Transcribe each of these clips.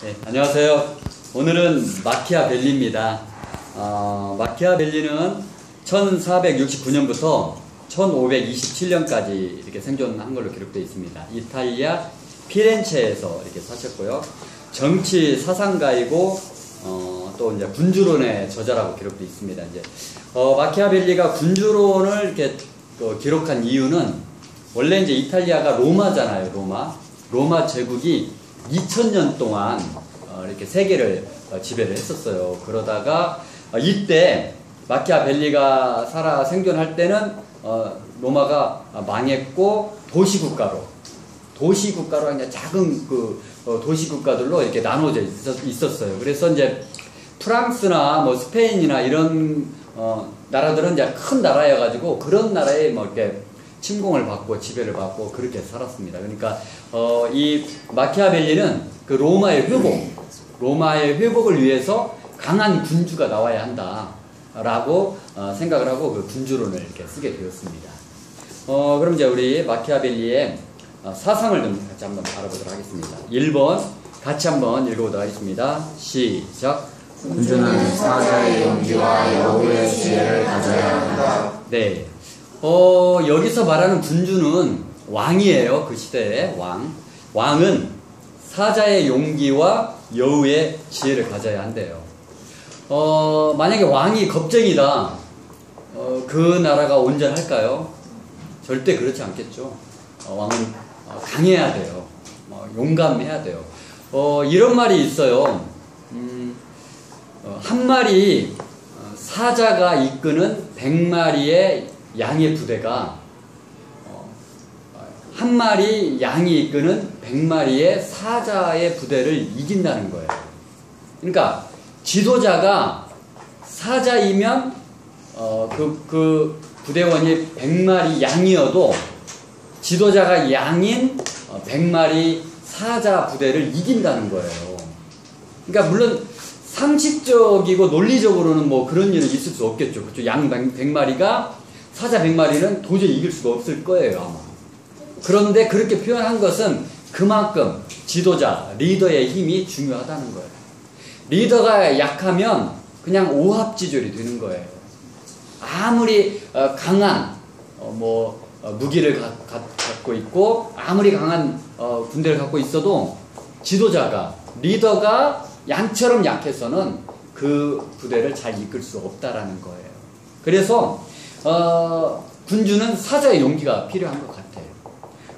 네, 안녕하세요. 오늘은 마키아벨리입니다. 어, 마키아벨리는 1469년부터 1527년까지 이렇게 생존한 걸로 기록되어 있습니다. 이탈리아 피렌체에서 이렇게 사셨고요. 정치 사상가이고 어, 또 이제 군주론의 저자라고 기록되어 있습니다. 이제 어, 마키아벨리가 군주론을 이렇게 어, 기록한 이유는 원래 이제 이탈리아가 로마잖아요. 로마. 로마 제국이 2000년 동안 어, 이렇게 세계를 어, 지배를 했었어요. 그러다가 어, 이때 마키아벨리가 살아 생존할 때는 어, 로마가 망했고 도시 국가로 도시 국가로 그냥 작은 그 어, 도시 국가들로 이렇게 나눠져 있었, 어요 그래서 이제 프랑스나 뭐 스페인이나 이런 어, 나라들은 이제 큰 나라여가지고 그런 나라에 뭐 이렇게 침공을 받고 지배를 받고 그렇게 살았습니다. 그러니까 어, 이 마키아벨리는 그 로마의 회복, 로마의 회복을 위해서 강한 군주가 나와야 한다라고 어, 생각을 하고 그 군주론을 이렇게 쓰게 되었습니다. 어, 그럼 이제 우리 마키아벨리의 어, 사상을 좀 같이 한번 알아보도록 하겠습니다. 1번 같이 한번 읽어보도록 하겠습니다. 시작. 군주는 사자의 용기와 여우의 지혜를 가져야 한다. 네. 어, 여기서 말하는 군주는 왕이에요. 그 시대의 왕. 왕은 사자의 용기와 여우의 지혜를 가져야 한대요. 어, 만약에 왕이 겁쟁이다. 어, 그 나라가 온전할까요? 절대 그렇지 않겠죠. 어, 왕은 어, 강해야 돼요. 어, 용감해야 돼요. 어, 이런 말이 있어요. 음, 어, 한 마리 사자가 이끄는 100마리의 양의 부대가 어, 한 마리 양이 이끄는 100마리의 사자의 부대를 이긴다는 거예요. 그러니까 지도자가 사자이면 어, 그, 그 부대원이 100마리 양이어도 지도자가 양인 100마리 어, 사자 부대를 이긴다는 거예요. 그러니까 물론 상식적이고 논리적으로는 뭐 그런 일은 있을 수 없겠죠. 그렇죠. 양 100마리가 사자 100마리는 도저히 이길 수가 없을 거예요, 아마. 그런데 그렇게 표현한 것은 그만큼 지도자, 리더의 힘이 중요하다는 거예요. 리더가 약하면 그냥 오합지졸이 되는 거예요. 아무리 어, 강한 어, 뭐 어, 무기를 갖고 있고 아무리 강한 군대를 갖고 있어도 지도자가 리더가 양처럼 약해서는 그 부대를 잘 이끌 수 없다라는 거예요. 그래서 어, 군주는 사자의 용기가 필요한 것 같아요.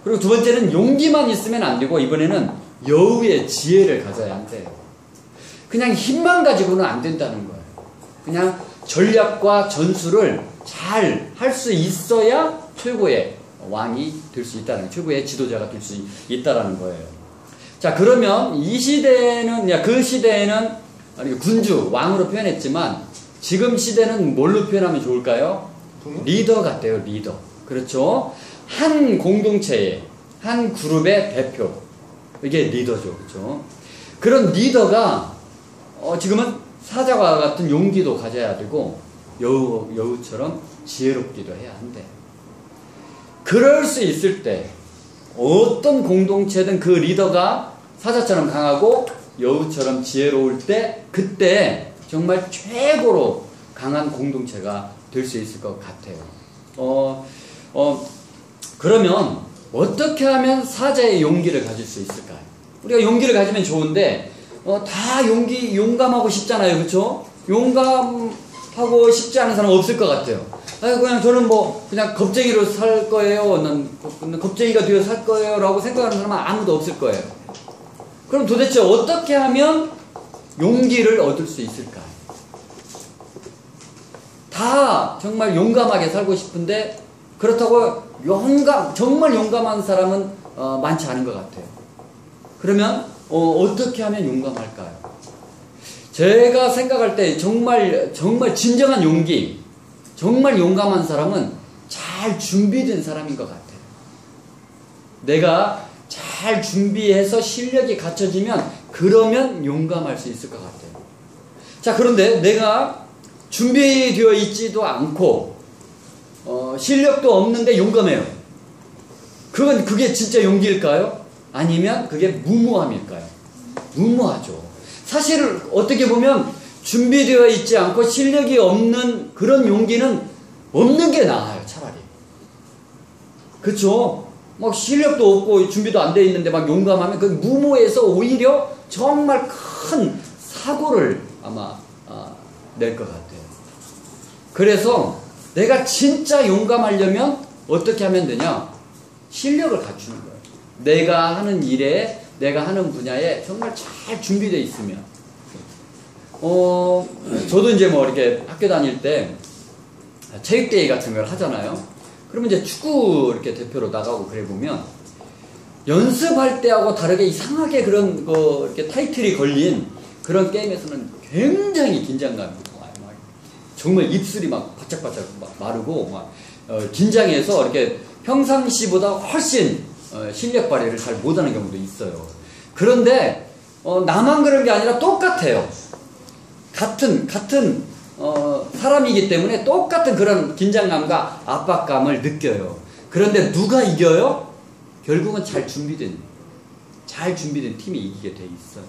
그리고 두 번째는 용기만 있으면 안 되고 이번에는 여우의 지혜를 가져야 한대요. 그냥 힘만 가지고는 안 된다는 거예요. 그냥 전략과 전술을 잘 할 수 있어야 최고의 왕이 될 수 있다는 최고의 지도자가 될 수 있다라는 거예요. 자 그러면 이 시대는 그 시대에는 군주 왕으로 표현했지만 지금 시대는 뭘로 표현하면 좋을까요? 리더 같대요, 리더. 그렇죠? 한 공동체의, 한 그룹의 대표. 이게 리더죠, 그렇죠? 그런 리더가, 어, 지금은 사자와 같은 용기도 가져야 되고, 여우, 여우처럼 지혜롭기도 해야 한대. 그럴 수 있을 때, 어떤 공동체든 그 리더가 사자처럼 강하고 여우처럼 지혜로울 때, 그때 정말 최고로 강한 공동체가 될 수 있을 것 같아요. 어, 어, 그러면 어떻게 하면 사자의 용기를 가질 수 있을까요? 우리가 용기를 가지면 좋은데, 어, 다 용기, 용감하고 싶잖아요. 그쵸? 용감하고 싶지 않은 사람 없을 것 같아요. 아 그냥 저는 뭐, 그냥 겁쟁이로 살 거예요. 난 겁쟁이가 되어 살 거예요. 라고 생각하는 사람은 아무도 없을 거예요. 그럼 도대체 어떻게 하면 용기를 얻을 수 있을까? 다 정말 용감하게 살고 싶은데 그렇다고 용감 정말 용감한 사람은 어, 많지 않은 것 같아요. 그러면 어, 떻게 하면 용감할까요? 제가 생각할 때 정말 정말 진정한 용기, 정말 용감한 사람은 잘 준비된 사람인 것 같아요. 내가 잘 준비해서 실력이 갖춰지면 그러면 용감할 수 있을 것 같아요. 자, 그런데 내가 준비되어 있지도 않고 어, 실력도 없는데 용감해요. 그건 그게 진짜 용기일까요? 아니면 그게 무모함일까요? 무모하죠. 사실 어떻게 보면 준비되어 있지 않고 실력이 없는 그런 용기는 없는 게 나아요, 차라리. 그쵸? 막 실력도 없고 준비도 안 돼 있는데 막 용감하면 그 무모해서 오히려 정말 큰 사고를 아마 아, 낼 것 같아요. 그래서 내가 진짜 용감하려면 어떻게 하면 되냐? 실력을 갖추는 거예요. 내가 하는 일에, 내가 하는 분야에 정말 잘 준비되어 있으면. 어, 저도 이제 뭐 이렇게 학교 다닐 때 체육대회 같은 걸 하잖아요. 그러면 이제 축구 이렇게 대표로 나가고 그래 보면 연습할 때하고 다르게 이상하게 그런 거 이렇게 타이틀이 걸린 그런 게임에서는 굉장히 긴장감이 정말 입술이 막 바짝바짝 막 마르고 막 어, 긴장해서 이렇게 평상시보다 훨씬 어, 실력 발휘를 잘 못하는 경우도 있어요. 그런데 어, 나만 그런 게 아니라 똑같아요. 같은 같은 어, 사람이기 때문에 똑같은 그런 긴장감과 압박감을 느껴요. 그런데 누가 이겨요? 결국은 잘 준비된 잘 준비된 팀이 이기게 돼 있어요.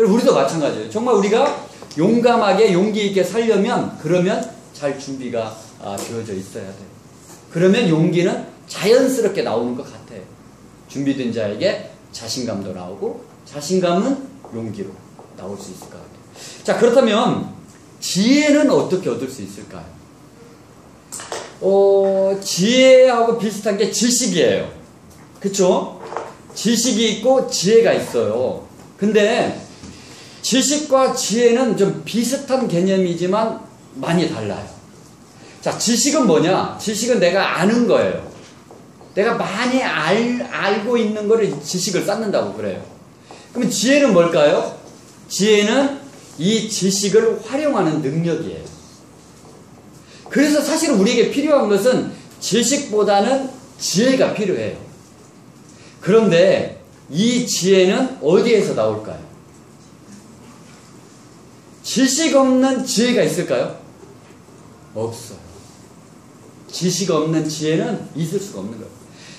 그리고 우리도 마찬가지예요. 정말 우리가 용감하게 용기 있게 살려면 그러면 잘 준비가 아, 되어져 있어야 돼요. 그러면 용기는 자연스럽게 나오는 것 같아요. 준비된 자에게 자신감도 나오고 자신감은 용기로 나올 수 있을 것 같아요. 자 그렇다면 지혜는 어떻게 얻을 수 있을까요? 어, 지혜하고 비슷한 게 지식이에요. 그쵸? 지식이 있고 지혜가 있어요. 근데 지식과 지혜는 좀 비슷한 개념이지만 많이 달라요. 자, 지식은 뭐냐? 지식은 내가 아는 거예요. 내가 많이 알, 알고 있는 거를 지식을 쌓는다고 그래요. 그러면 지혜는 뭘까요? 지혜는 이 지식을 활용하는 능력이에요. 그래서 사실 우리에게 필요한 것은 지식보다는 지혜가 필요해요. 그런데 이 지혜는 어디에서 나올까요? 지식 없는 지혜가 있을까요? 없어요. 지식 없는 지혜는 있을 수가 없는 거예요.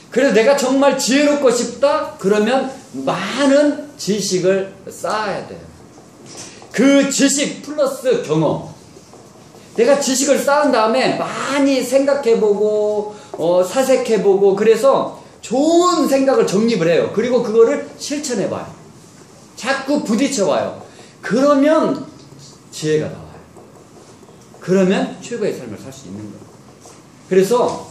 그래서 내가 정말 지혜롭고 싶다? 그러면 많은 지식을 쌓아야 돼요. 그 지식 플러스 경험. 내가 지식을 쌓은 다음에 많이 생각해보고, 어, 사색해보고, 그래서 좋은 생각을 정립을 해요. 그리고 그거를 실천해봐요. 자꾸 부딪혀봐요. 그러면 지혜가 나와요. 그러면 최고의 삶을 살 수 있는 거예요. 그래서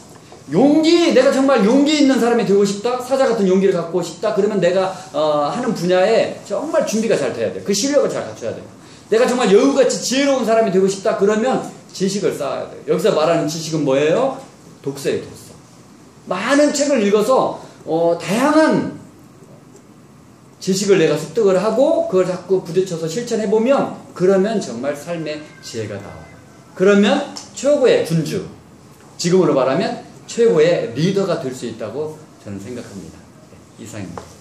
용기, 내가 정말 용기 있는 사람이 되고 싶다? 사자 같은 용기를 갖고 싶다? 그러면 내가 어, 하는 분야에 정말 준비가 잘 돼야 돼. 그 실력을 잘 갖춰야 돼. 내가 정말 여우같이 지혜로운 사람이 되고 싶다? 그러면 지식을 쌓아야 돼. 여기서 말하는 지식은 뭐예요? 독서예요, 독서. 많은 책을 읽어서 어, 다양한 지식을 내가 습득을 하고 그걸 자꾸 부딪혀서 실천해 보면 그러면 정말 삶의 지혜가 나와요. 그러면 최고의 군주, 지금으로 말하면 최고의 리더가 될 수 있다고 저는 생각합니다. 네, 이상입니다.